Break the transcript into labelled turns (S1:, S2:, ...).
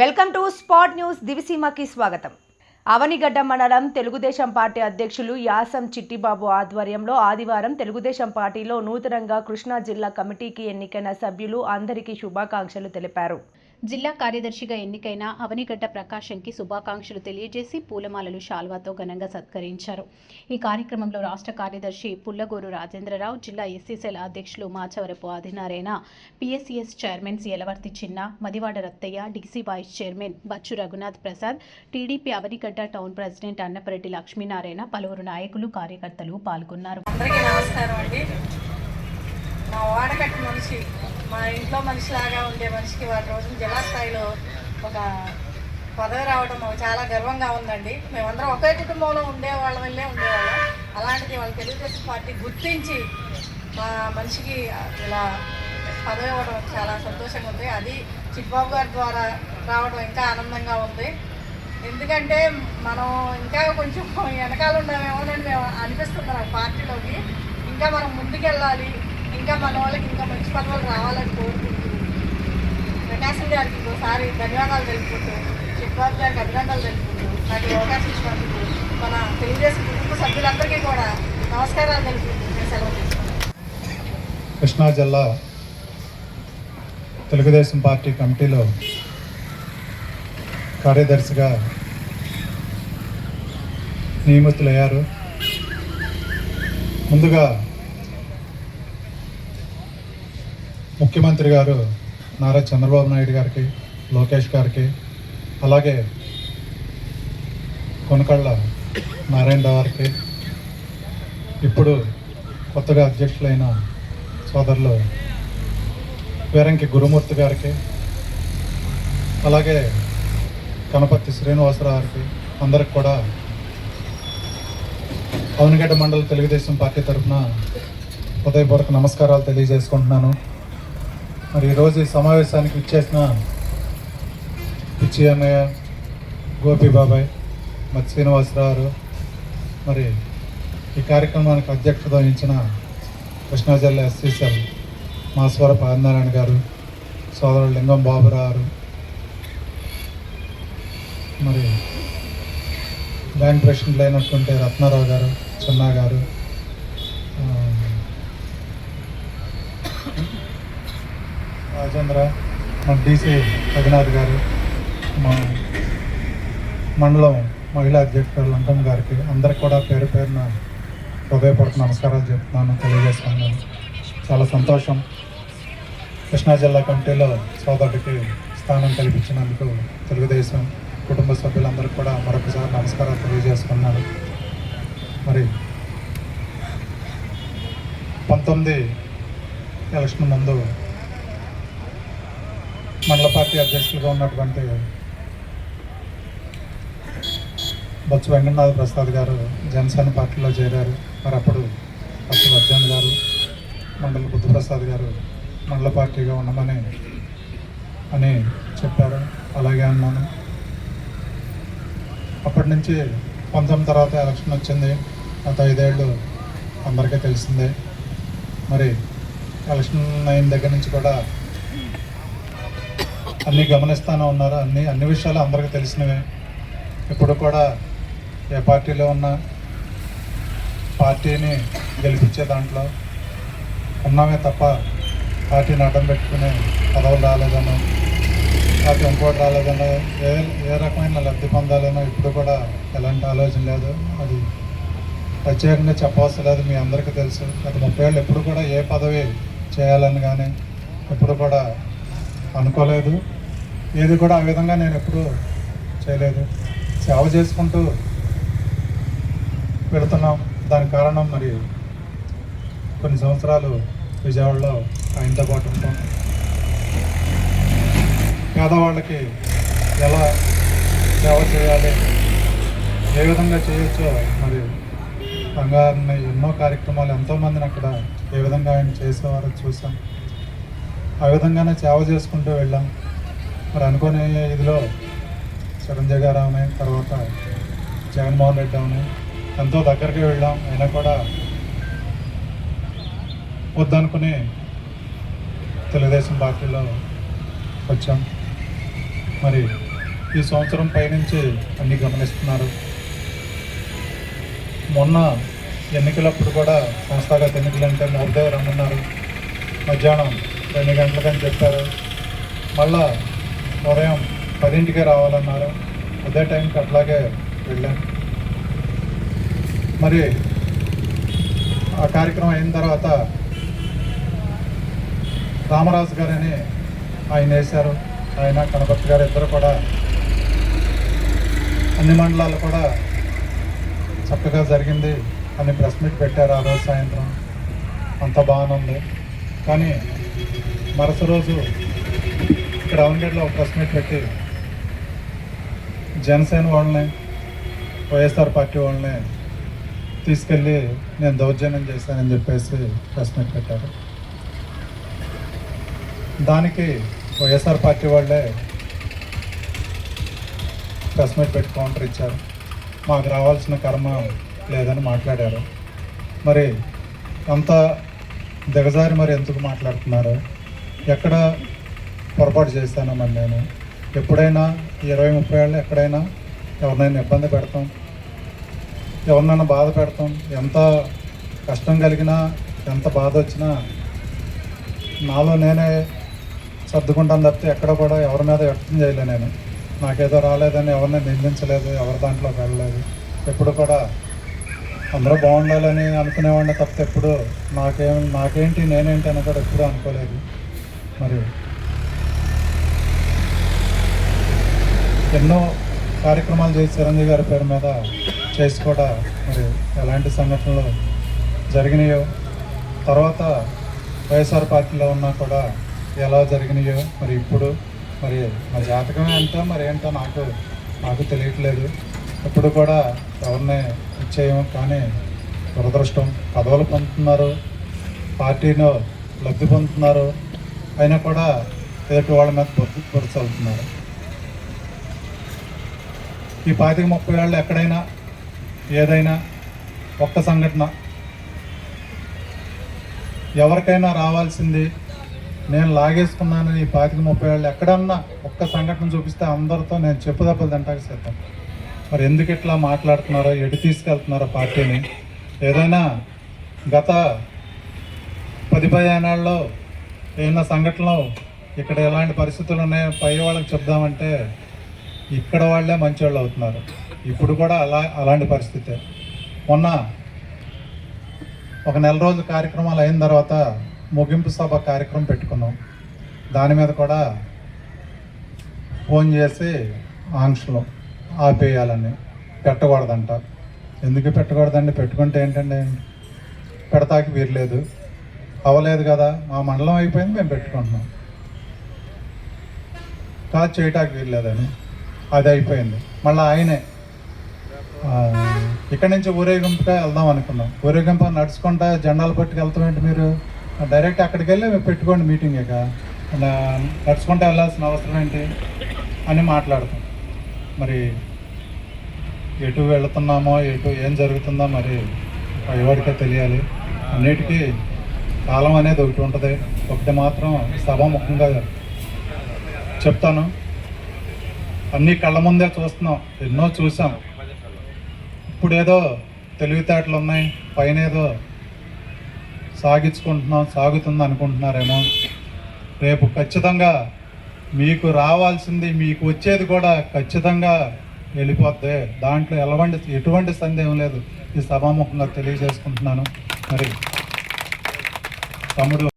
S1: Welcome to spot news దివిసీమకి స్వాగతం. అవనిగడ్డ మండలం తెలుగుదేశం పార్టీ అధ్యక్షులు యాసం చిట్టిబాబు ఆధ్వర్యంలో ఆదివారం తెలుగుదేశం పార్టీలో నూతనంగా కృష్ణా జిల్లా కమిటీకి ఎన్నికైన సభ్యులు అందరికీ శుభాకాంక్షలు తెలిపారు.
S2: జిల్లా కార్యదర్శిగా ఎన్నికైన అవనిగడ్డ ప్రకాశంకి శుభాకాంక్షలు తెలియజేసి పూలమాలలు శాల్వాతో ఘనంగా సత్కరించారు. ఈ కార్యక్రమంలో రాష్ట్ర కార్యదర్శి పుల్లగూరు రాజేంద్రరావు జిల్లా ఎస్సీసెల్ అధ్యక్షులు Machavarapu Adinarayana PSCS chairman Yalavarthi Chinna Madivada Rattaiah DC vice chairman Bachu Raghunath Prasad TDP Avanigadda town president Annapareddy Lakshminarayana పలువురు నాయకులు కార్యకర్తలు పాల్గొన్నారు.
S3: అందరికీ నమస్కారం అండి. మా వాడకట్టు మనిషి మా ఇంట్లో మనిషిలాగా ఉండే మనిషికి వాటి రోజున జిల్లా స్థాయిలో ఒక పదవి రావడం మాకు చాలా గర్వంగా ఉందండి. మేమందరం ఒకే కుటుంబంలో ఉండేవాళ్ళ వల్లే ఉండేవాళ్ళం అలాంటిది వాళ్ళ తెలుగుదేశం పార్టీ గుర్తించి మా మనిషికి ఇలా పదవి ఇవ్వడం చాలా సంతోషంగా ఉంది. అది చిట్బాబు గారి ద్వారా రావడం ఇంకా ఆనందంగా ఉంది. ఎందుకంటే మనం ఇంకా కొంచెం వెనకాల ఉన్నామేమోనని మేము అనిపిస్తుంది నాకు పార్టీలోకి. ఇంకా మనం ముందుకెళ్ళాలి. ఇంకా మన వాళ్ళకి ఇంకా మంచి వాళ్ళు రావాలని కోరుకుంటున్నాను. ప్రకాశం గారికి ఇంకోసారి ధన్యవాదాలు తెలుపుకుంటూ చిట్బాబు గారికి అభినందనలు తెలుపుకుంటూ నాకు అవకాశం ఇచ్చినందుకు మన తెలుగుదేశం కుటుంబ సభ్యులందరికీ కూడా నమస్కారాలు తెలుపుకుంటూ నేను సెలవు
S4: కృష్ణా జిల్లా తెలుగుదేశం పార్టీ కమిటీలో కార్యదర్శిగా నియమితులయ్యారు. ముందుగా ముఖ్యమంత్రి గారు నారా చంద్రబాబు నాయుడు గారికి లోకేష్ గారికి అలాగే కొనకళ్ళ నారాయణ గారికి ఇప్పుడు కొత్తగా అధ్యక్షులైన సోదరులు వీరంకి గురుమూర్తి గారికి అలాగే కనపర్తి శ్రీనివాసరావు గారికి అందరికి కూడా అవనిగడ్డ మండల తెలుగుదేశం పార్టీ తరఫున హృదయపూర్వక నమస్కారాలు తెలియజేసుకుంటున్నాను. మరి ఈరోజు ఈ సమావేశానికి ఇచ్చేసిన పిచ్చి అన్నయ్య గోపి బాబాయ్ మరి శ్రీనివాసరావు మరి ఈ కార్యక్రమానికి అధ్యక్షత వహించిన కృష్ణా జిల్లా ఎస్సీసీఎల్ మాస్వరపు ఆదినారాయణ గారు సోదరుడు లింగం బాబురావు గారు మరి బ్యాంక్ ప్రెసిడెంట్లు అయినటువంటి రత్నారావు గారు చిన్నా గారు ఆ, రాజేంద్ర మన డీసీ రఘునాథ్ గారు మా మండలం మహిళా అధ్యక్షురాలు లంకమ్మ గారికి అందరికి కూడా పేరు పేరున హృదయపూర్వక నమస్కారాలు చెప్తున్నాను తెలియజేస్తున్నాను. చాలా సంతోషం. కృష్ణా జిల్లా కమిటీలో సోదరుడికి స్థానం కల్పించినందుకు తెలుగుదేశం కుటుంబ సభ్యులందరికీ కూడా మరొకసారి నమస్కారాలు తెలియజేస్తున్నాను. మరి పంతొమ్మిది ఎలక్షన్ ముందు మండల పార్టీ అధ్యక్షులుగా ఉన్నటువంటి బొత్స వెంకటనాథ ప్రసాద్ గారు జనసేన పార్టీలో చేరారు. మరి అప్పుడు ఫస్ట్ వర్జన్ గారు మండల బుద్ధప్రసాద్ గారు మండల పార్టీగా ఉండమని అని చెప్పారు. అలాగే అన్నాను. అప్పటి నుంచి పంతొమ్మిది తర్వాత ఎలక్షన్ వచ్చింది. గత ఐదేళ్ళు అందరికీ తెలిసిందే. మరి ఎలక్షన్ అయిన దగ్గర నుంచి కూడా అన్నీ గమనిస్తూనే ఉన్నారు అన్ని అన్ని విషయాలు అందరికీ తెలిసినవే. ఇప్పుడు కూడా ఏ పార్టీలో ఉన్నా పార్టీని గెలిపించే దాంట్లో ఉన్నామే తప్ప పార్టీని అడ్డం పెట్టుకునే పదవులు రాలేదనో పార్టీ ఇంకోటి రాలేదనో ఏ ఏ రకమైన లబ్ధి పొందాలనో ఇప్పుడు కూడా ఎలాంటి ఆలోచన లేదు. అది ప్రత్యేకంగా చెప్పవలసిన లేదు మీ అందరికీ తెలుసు. గత ముప్పై ఏళ్ళు ఎప్పుడు కూడా ఏ పదవి చేయాలని కానీ ఎప్పుడు కూడా అనుకోలేదు. ఏది కూడా ఆ విధంగా నేను ఎప్పుడూ చేయలేదు. సేవ చేసుకుంటూ వెళుతున్నాం. దానికి కారణం మరి కొన్ని సంవత్సరాలు విజయవాడలో ఆయనతో పాటు ఉంటాం. పేదవాళ్ళకి ఎలా సేవ చేయాలి ఏ విధంగా చేయొచ్చో మరి బంగారుని ఎన్నో కార్యక్రమాలు ఎంతోమందిని అక్కడ ఏ విధంగా ఆయన చేసేవారో చూసాం. ఆ విధంగానే సేవ చేసుకుంటూ వెళ్ళాం. మరి అనుకునే ఇదిలో చిరంజీవి గారు తర్వాత జగన్మోహన్ రెడ్డి అవని ఎంతో దగ్గరికి వెళ్ళాం. అయినా కూడా వద్దనుకుని తెలుగుదేశం పార్టీలో వచ్చాం. మరి ఈ సంవత్సరం పైనుంచి అన్నీ గమనిస్తున్నారు. మొన్న ఎన్నికలప్పుడు కూడా సంస్థాగత ఎన్నికలు అంటే దగ్గర రమ్మన్నారు. మధ్యాహ్నం రెండు గంటలకని చెప్పారు. మళ్ళా ఉదయం పదింటికే రావాలన్నారు. అదే టైంకి అట్లాగే వెళ్ళాం మరి ఆ కార్యక్రమం అయిన తర్వాత రామరాజు గారని ఆయన వేశారు. ఆయన కనపర్తి గారు ఇద్దరు కూడా అన్ని మండలాలు కూడా చక్కగా జరిగింది. అని ప్రెస్ మీట్ పెట్టారు ఆ రోజు సాయంత్రం. అంత బాగానుంది కానీ మరుస రోజు ఇక్కడ అవునగడ్లో ఒక ప్రెస్ మీట్ పెట్టి జనసేన వాళ్ళని వైఎస్ఆర్ పార్టీ వాళ్ళని తీసుకెళ్ళి నేను దౌర్జన్యం చేశానని చెప్పేసి ప్రెస్ మీట్ పెట్టారు. దానికి వైఎస్ఆర్ పార్టీ వాళ్ళే ప్రెస్ మీట్ పెట్టి కౌంటర్ ఇచ్చారు. మాకు రావాల్సిన కర్మ లేదని మాట్లాడారు. మరి అంత దిగజారి మరి ఎందుకు మాట్లాడుతున్నారు? ఎక్కడ పొరపాటు చేస్తానమ్మని నేను. ఎప్పుడైనా ఇరవై ముప్పై ఏళ్ళు ఎక్కడైనా ఎవరినైనా ఇబ్బంది పెడతాం ఎవరినైనా బాధ పెడతాం ఎంత కష్టం కలిగినా ఎంత బాధ వచ్చినా నాలో నేనే సర్దుకుంటాను తప్పితే ఎక్కడ కూడా ఎవరి మీద వ్యక్తం చేయలే నేను. నాకేదో రాలేదని ఎవరిని నిందించలేదు ఎవరి దాంట్లో వెళ్ళలేదు. ఎప్పుడు కూడా అందరూ బాగుండాలని అనుకునేవాడిని తప్పితే ఎప్పుడు నాకేం నాకేంటి నేనేంటి అని కూడా ఎప్పుడూ అనుకోలేదు. మరి ఎన్నో కార్యక్రమాలు చేసి చిరంజీవి గారి పేరు మీద చేసి కూడా మరి ఎలాంటి సంఘటనలు జరిగినాయో తర్వాత వైఎస్ఆర్ పార్టీలో ఉన్నా కూడా ఎలా జరిగినాయో మరి ఇప్పుడు మరి మా జాతకమే ఏంటో మరి ఏంటో నాకు నాకు తెలియట్లేదు. ఇప్పుడు కూడా ఎవరిని ఇచ్చేయము కానీ దురదృష్టం పదవులు పొందుతున్నారు పార్టీలో లబ్ధి పొందుతున్నారు అయినా కూడా ఎదుటి వాళ్ళ మీద బొద్దు పొరుచలుతున్నారు ఈ పాతిక ముప్పై ఏళ్ళు ఎక్కడైనా ఏదైనా ఒక్క సంఘటన ఎవరికైనా రావాల్సింది నేను లాగేసుకున్నానని ఈ పాతిక ముప్పై ఏళ్ళు ఎక్కడన్నా ఒక్క సంఘటన చూపిస్తే అందరితో నేను చెప్పు దెబ్బలు తింటాక సిద్ధం. మరి ఎందుకు ఇట్లా మాట్లాడుతున్నారో ఎటు తీసుకెళ్తున్నారో పార్టీని? ఏదైనా గత పది పదిహేనాళ్ళలో ఏదైనా సంఘటనలు ఇక్కడ ఎలాంటి పరిస్థితులు ఉన్నాయో పై వాళ్ళకి చెప్దామంటే ఇక్కడ వాళ్ళే మంచివాళ్ళు అవుతున్నారు. ఇప్పుడు కూడా అలా అలాంటి పరిస్థితే. మొన్న ఒక నెల రోజుల కార్యక్రమాలు అయిన తర్వాత ముగింపు సభ కార్యక్రమం పెట్టుకున్నాం. దాని మీద కూడా ఫోన్ చేసి ఆంక్షలు ఆపేయాలని పెట్టకూడదంట. ఎందుకు పెట్టకూడదండి? పెట్టుకుంటే ఏంటండి? పెడతాకి వీరలేదు అవ్వలేదు కదా. మా మండలం అయిపోయింది మేము పెట్టుకుంటున్నాం. కాదు చేయటానికి వీల్లేదని. అది అయిపోయింది. మళ్ళీ ఆయనే. ఇక్కడి నుంచి ఊరేగింపుగా వెళ్దాం అనుకున్నాం. ఊరేగింపు నడుచుకుంటా జెండాలు పట్టుకు వెళ్తాం ఏంటి మీరు? డైరెక్ట్ అక్కడికి వెళ్ళి పెట్టుకోండి మీటింగ్ ఇక. నడుచుకుంటా వెళ్ళాల్సిన అవసరం ఏంటి? అని మాట్లాడతాం. మరి ఎటు వెళుతున్నామో ఎటు ఏం జరుగుతుందో మరి ఎవరికే తెలియాలి. అన్నిటికీ కాలం అనేది ఒకటి ఉంటుంది. ఒకటి మాత్రం సభాముఖంగా చెప్తాను. అన్నీ కళ్ళ ముందే చూస్తున్నాం. ఎన్నో చూసాం. ఇప్పుడేదో తెలివితేటలు ఉన్నాయి. పైన ఏదో సాగించుకుంటున్నాం సాగుతుంది అనుకుంటున్నారేమో. రేపు ఖచ్చితంగా మీకు రావాల్సింది మీకు వచ్చేది కూడా ఖచ్చితంగా వెళ్ళిపోద్ది. దాంట్లో ఎలాంటి ఎటువంటి సందేహం లేదు. ఈ సభాముఖంగా తెలియజేసుకుంటున్నాను. మరి తమ్ముడు